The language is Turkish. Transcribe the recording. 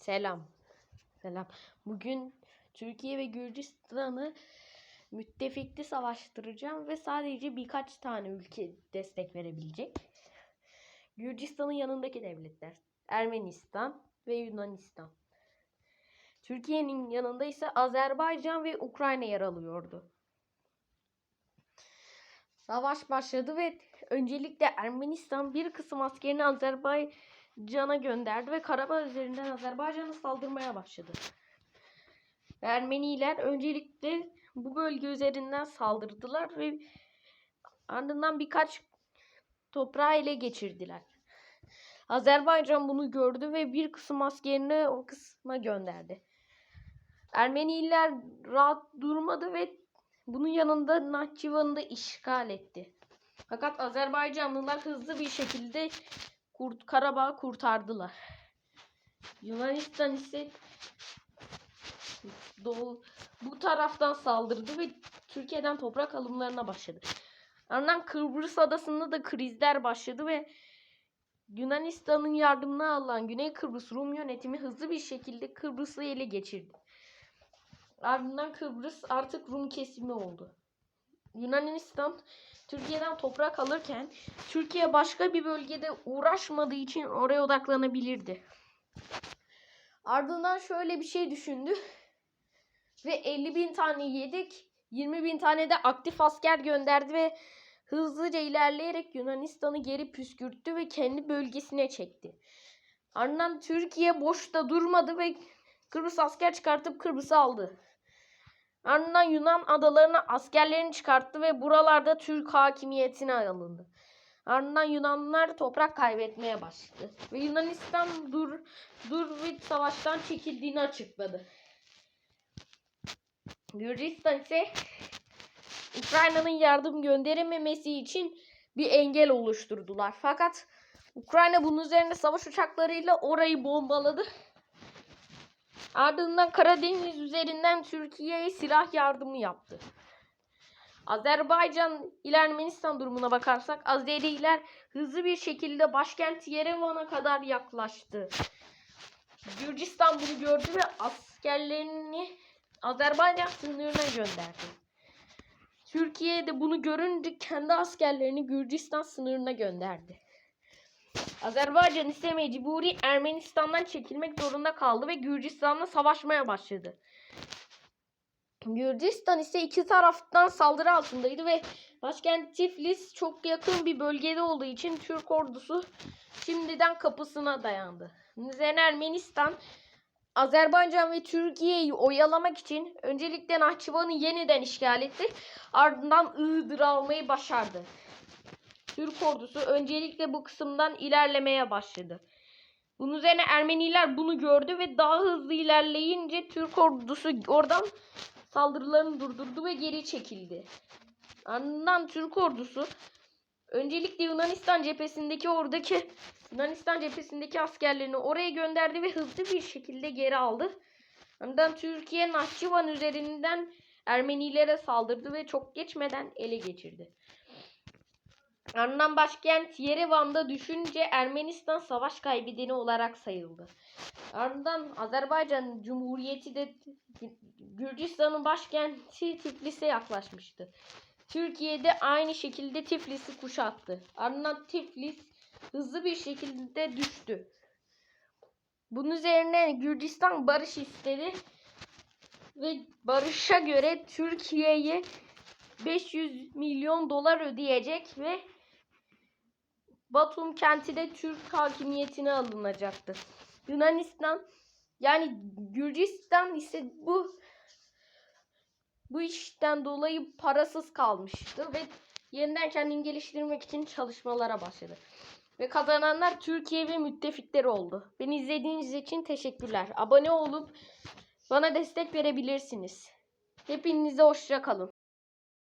Selam. Selam. Bugün Türkiye ve Gürcistan'ı müttefikli savaştıracağım ve sadece birkaç tane ülke destek verebilecek. Gürcistan'ın yanındaki devletler Ermenistan ve Yunanistan. Türkiye'nin yanında ise Azerbaycan ve Ukrayna yer alıyordu. Savaş başladı ve öncelikle Ermenistan bir kısım askerini Azerbaycan'a gönderdi ve Karabağ üzerinden Azerbaycan'a saldırmaya başladı. Ermeniler öncelikle bu bölge üzerinden saldırdılar ve ardından birkaç toprağı ele geçirdiler. Azerbaycan bunu gördü ve bir kısım askerini o kısma gönderdi. Ermeniler rahat durmadı ve bunun yanında Nahçıvan'ı da işgal etti. Fakat Azerbaycanlılar hızlı bir şekilde Kurt Karabağ'ı kurtardılar. Yunanistan ise doğu bu taraftan saldırdı ve Türkiye'den toprak alımlarına başladı. Ardından Kıbrıs adasında da krizler başladı ve Yunanistan'ın yardımına alınan Güney Kıbrıs Rum yönetimi hızlı bir şekilde Kıbrıs'ı ele geçirdi. Ardından Kıbrıs artık Rum kesimi oldu. Yunanistan Türkiye'den toprak alırken Türkiye başka bir bölgede uğraşmadığı için oraya odaklanabilirdi. Ardından şöyle bir şey düşündü ve 50 bin tane yedek 20 bin tane de aktif asker gönderdi ve hızlıca ilerleyerek Yunanistan'ı geri püskürttü ve kendi bölgesine çekti. Ardından Türkiye boşta durmadı ve Kıbrıs asker çıkartıp Kıbrıs'ı aldı. Ardından Yunan adalarına askerlerini çıkarttı ve buralarda Türk hakimiyetine alındı. Ardından Yunanlılar toprak kaybetmeye başladı. Ve Yunanistan dur, dur ve savaştan çekildiğini açıkladı. Gürcistan ise Ukrayna'nın yardım gönderememesi için bir engel oluşturdular. Fakat Ukrayna bunun üzerine savaş uçaklarıyla orayı bombaladı. Ardından Karadeniz üzerinden Türkiye'ye silah yardımı yaptı. Azerbaycan ile Ermenistan durumuna bakarsak Azeriler hızlı bir şekilde başkent Yerevan'a kadar yaklaştı. Gürcistan bunu gördü ve askerlerini Azerbaycan sınırına gönderdi. Türkiye de bunu görünce kendi askerlerini Gürcistan sınırına gönderdi. Azerbaycan ise mecburi Ermenistan'dan çekilmek zorunda kaldı ve Gürcistan'la savaşmaya başladı. Gürcistan ise iki taraftan saldırı altındaydı ve başkent Tiflis çok yakın bir bölgede olduğu için Türk ordusu şimdiden kapısına dayandı. Üzerine Ermenistan Azerbaycan ve Türkiye'yi oyalamak için öncelikle Nahçıvan'ı yeniden işgal etti. Ardından Iğdır'ı almayı başardı. Türk ordusu öncelikle bu kısımdan ilerlemeye başladı. Bunun üzerine Ermeniler bunu gördü ve daha hızlı ilerleyince Türk ordusu oradan saldırılarını durdurdu ve geri çekildi. Ardından Türk ordusu öncelikle Yunanistan cephesindeki oradaki Yunanistan cephesindeki askerlerini oraya gönderdi ve hızlı bir şekilde geri aldı. Ardından Türkiye Nahçıvan üzerinden Ermenilere saldırdı ve çok geçmeden ele geçirdi. Ardından başkent Yerevan'da düşünce Ermenistan savaş kaybedeni olarak sayıldı. Ardından Azerbaycan Cumhuriyeti de Gürcistan'ın başkenti Tiflis'e yaklaşmıştı. Türkiye de aynı şekilde Tiflis'i kuşattı. Ardından Tiflis hızlı bir şekilde düştü. Bunun üzerine Gürcistan barış istedi ve barışa göre Türkiye'ye 500 milyon dolar ödeyecek ve Batum kenti de Türk hakimiyetine alınacaktı. Yunanistan yani Gürcistan ise bu bu işten dolayı parasız kalmıştı ve yeniden kendini geliştirmek için çalışmalara başladı. Ve kazananlar Türkiye ve müttefikleri oldu. Beni izlediğiniz için teşekkürler. Abone olup bana destek verebilirsiniz. Hepinize hoşça kalın.